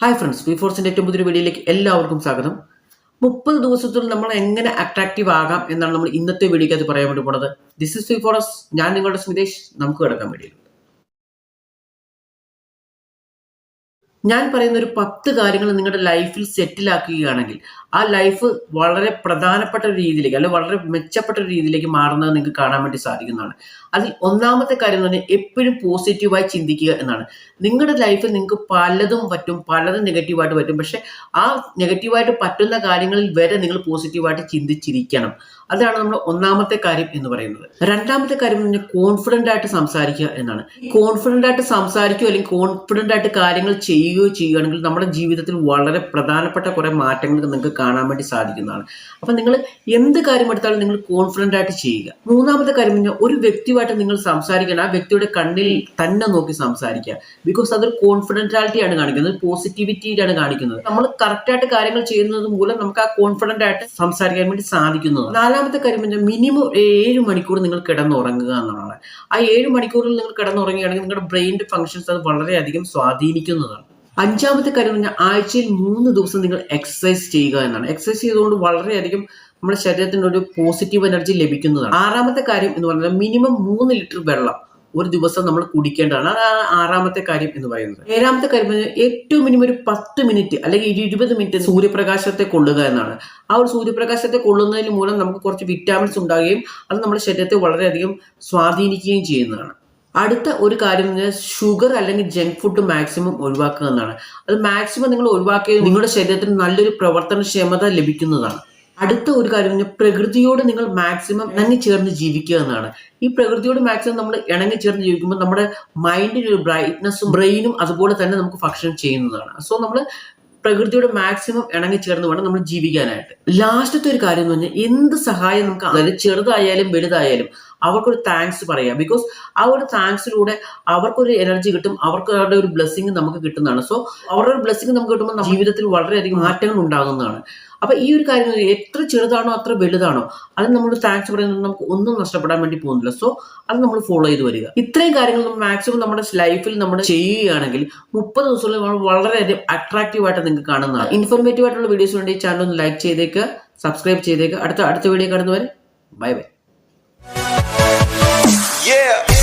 Hi friends we ഫോർസിന്റെ ഏറ്റവും പുതിയൊരു വീഡിയോയിലേക്ക് എല്ലാവർക്കും സ്വാഗതം. മുപ്പത് ദിവസത്തിൽ നമ്മൾ എങ്ങനെ അട്രാക്റ്റീവ് ആകാം എന്നാണ് നമ്മൾ ഇന്നത്തെ വീഡിയോക്ക് അത് പറയാൻ വേണ്ടി പോണത്. ദിസ് ഇസ് വി ഫോറസ് ഞാൻ നിങ്ങളുടെ സ്മിതേഷ് നമുക്ക് കിടക്കാൻ വേണ്ടിയിട്ട് ഞാൻ പറയുന്ന ഒരു പത്ത് കാര്യങ്ങൾ നിങ്ങളുടെ ലൈഫിൽ സെറ്റിലാക്കുകയാണെങ്കിൽ ആ ലൈഫ് വളരെ പ്രധാനപ്പെട്ട ഒരു രീതിയിലേക്ക് അല്ലെങ്കിൽ വളരെ മെച്ചപ്പെട്ട ഒരു രീതിയിലേക്ക് മാറുന്നത് നിങ്ങൾക്ക് കാണാൻ വേണ്ടി സാധിക്കുന്നതാണ്. അതിൽ ഒന്നാമത്തെ കാര്യം എന്ന് പറഞ്ഞാൽ എപ്പോഴും പോസിറ്റീവായി ചിന്തിക്കുക എന്നാണ്. നിങ്ങളുടെ ലൈഫിൽ നിങ്ങൾക്ക് പലതും പറ്റും പലതും നെഗറ്റീവായിട്ട് പറ്റും. പക്ഷെ ആ നെഗറ്റീവായിട്ട് പറ്റുന്ന കാര്യങ്ങളിൽ വരെ നിങ്ങൾ പോസിറ്റീവായിട്ട് ചിന്തിച്ചിരിക്കണം. അതാണ് നമ്മൾ ഒന്നാമത്തെ കാര്യം എന്ന് പറയുന്നത്. രണ്ടാമത്തെ കാര്യം എന്ന് പറഞ്ഞാൽ കോൺഫിഡന്റ് ആയിട്ട് സംസാരിക്കുക എന്നാണ്. കോൺഫിഡന്റ് ആയിട്ട് സംസാരിക്കുക അല്ലെങ്കിൽ കോൺഫിഡന്റ് ആയിട്ട് കാര്യങ്ങൾ ചെയ്യുകയോ ചെയ്യുകയാണെങ്കിൽ നമ്മുടെ ജീവിതത്തിൽ വളരെ പ്രധാനപ്പെട്ട കുറെ മാറ്റങ്ങൾ നിങ്ങൾക്ക് കാണാൻ വേണ്ടി സാധിക്കുന്നതാണ്. അപ്പം നിങ്ങൾ എന്ത് കാര്യം എടുത്താലും നിങ്ങൾ കോൺഫിഡന്റ് ആയിട്ട് ചെയ്യുക. മൂന്നാമത്തെ കാര്യം പറഞ്ഞാൽ ഒരു വ്യക്തിയുമായിട്ട് നിങ്ങൾ സംസാരിക്കണം. ആ വ്യക്തിയുടെ കണ്ണിൽ തന്നെ നോക്കി സംസാരിക്കുക. ബിക്കോസ് അതൊരു കോൺഫിഡന്റാലിറ്റിയാണ് കാണിക്കുന്നത്. പോസിറ്റിവിറ്റിയിലാണ് കാണിക്കുന്നത്. നമ്മൾ കറക്റ്റായിട്ട് കാര്യങ്ങൾ ചെയ്യുന്നത് മൂലം നമുക്ക് ആ കോൺഫിഡന്റ് ആയിട്ട് സംസാരിക്കാൻ വേണ്ടി സാധിക്കുന്നതാണ്. നാലാമത്തെ കാര്യം പറഞ്ഞാൽ മിനിമം ഏഴ് മണിക്കൂർ നിങ്ങൾ കിടന്നുറങ്ങുക എന്നുള്ളതാണ്. ആ ഏഴ് മണിക്കൂറിൽ നിങ്ങൾ കിടന്നുറങ്ങുകയാണെങ്കിൽ നിങ്ങളുടെ ബ്രെയിന്റെ ഫങ്ഷൻസ് അത് വളരെയധികം സ്വാധീനിക്കുന്നതാണ്. അഞ്ചാമത്തെ കാര്യം എന്ന് പറഞ്ഞാൽ ആഴ്ചയിൽ മൂന്ന് ദിവസം നിങ്ങൾ എക്സസൈസ് ചെയ്യുക എന്നാണ്. എക്സസൈസ് ചെയ്തുകൊണ്ട് വളരെയധികം നമ്മുടെ ശരീരത്തിന് ഒരു പോസിറ്റീവ് എനർജി ലഭിക്കുന്നതാണ്. ആറാമത്തെ കാര്യം എന്ന് പറഞ്ഞാൽ മിനിമം മൂന്ന് ലിറ്റർ വെള്ളം ഒരു ദിവസം നമ്മൾ കുടിക്കേണ്ടതാണ്. അതാണ് ആറാമത്തെ കാര്യം എന്ന് പറയുന്നത്. ഏഴാമത്തെ കാര്യം ഏറ്റവും മിനിമം ഒരു പത്ത് മിനിറ്റ് അല്ലെങ്കിൽ ഒരു ഇരുപത് മിനിറ്റ് സൂര്യപ്രകാശത്തെ കൊള്ളുക എന്നാണ്. ആ ഒരു സൂര്യപ്രകാശത്തെ കൊള്ളുന്നതിന് മൂലം നമുക്ക് കുറച്ച് വിറ്റാമിൻസ് ഉണ്ടാകുകയും അത് നമ്മുടെ ശരീരത്തെ വളരെയധികം സ്വാധീനിക്കുകയും ചെയ്യുന്നതാണ്. അടുത്ത ഒരു കാര്യം ഷുഗർ അല്ലെങ്കിൽ ജങ്ക് ഫുഡ് മാക്സിമം ഒഴിവാക്കുക എന്നാണ് അത് മാക്സിമം നിങ്ങൾ ഒഴിവാക്കിയത് നിങ്ങളുടെ ശരീരത്തിന് നല്ലൊരു പ്രവർത്തനക്ഷമത ലഭിക്കുന്നതാണ്. അടുത്ത ഒരു കാര്യം പ്രകൃതിയോട് നിങ്ങൾ മാക്സിമം ഇണങ്ങി ചേർന്ന് ജീവിക്കുക എന്നാണ് ഈ പ്രകൃതിയോട് മാക്സിമം നമ്മൾ ഇണങ്ങി ചേർന്ന് ജീവിക്കുമ്പോൾ നമ്മുടെ മൈൻഡിന് ഒരു ബ്രൈറ്റ്നസ്സും ബ്രെയിനും അതുപോലെ തന്നെ നമുക്ക് ഫങ്ഷൻ ചെയ്യുന്നതാണ്. സോ നമ്മൾ പ്രകൃതിയോട് മാക്സിമം ഇണങ്ങി ചേർന്ന് വേണം നമ്മൾ ജീവിക്കാനായിട്ട്. ലാസ്റ്റത്തെ ഒരു കാര്യം എന്ന് പറഞ്ഞാൽ എന്ത് സഹായം നമുക്ക് അതായത് ചെറുതായാലും വലുതായാലും അവർക്കൊരു താങ്ക്സ് പറയാം. ബിക്കോസ് ആ ഒരു താങ്ക്സിലൂടെ അവർക്കൊരു എനർജി കിട്ടും അവർക്ക് അവരുടെ ഒരു ബ്ലെസ്സിങ് നമുക്ക് കിട്ടുന്നതാണ്. സോ അവരുടെ ഒരു ബ്ലെസ്സിങ് നമുക്ക് കിട്ടുമ്പോൾ ജീവിതത്തിൽ വളരെയധികം മാറ്റങ്ങൾ ഉണ്ടാകുന്നതാണ്. അപ്പൊ ഈ ഒരു കാര്യങ്ങൾ എത്ര ചെറുതാണോ അത്ര വലുതാണോ അത് നമ്മൾ താങ്ക്സ് പറയുന്നത് നമുക്ക് ഒന്നും നഷ്ടപ്പെടാൻ വേണ്ടി പോകുന്നില്ല. സോ അത് നമ്മൾ ഫോളോ ചെയ്ത് വരിക. ഇത്രയും കാര്യങ്ങൾ നമ്മൾ മാക്സിമം നമ്മുടെ ലൈഫിൽ നമ്മൾ ചെയ്യുകയാണെങ്കിൽ മുപ്പത് ദിവസങ്ങളിൽ നമ്മൾ വളരെയധികം അട്രാക്റ്റീവ് ആയിട്ട് നിങ്ങൾക്ക് കാണുന്നതാണ്. ഇൻഫോർമേറ്റീവ് ആയിട്ടുള്ള വീഡിയോസ് വേണ്ടി ചാനൽ ഒന്ന് ലൈക്ക് ചെയ്തേക്ക് സബ്സ്ക്രൈബ് ചെയ്തേക്ക്. അടുത്ത അടുത്ത വീഡിയോ കാണുന്നവരെ ബൈ ബൈ Yeah.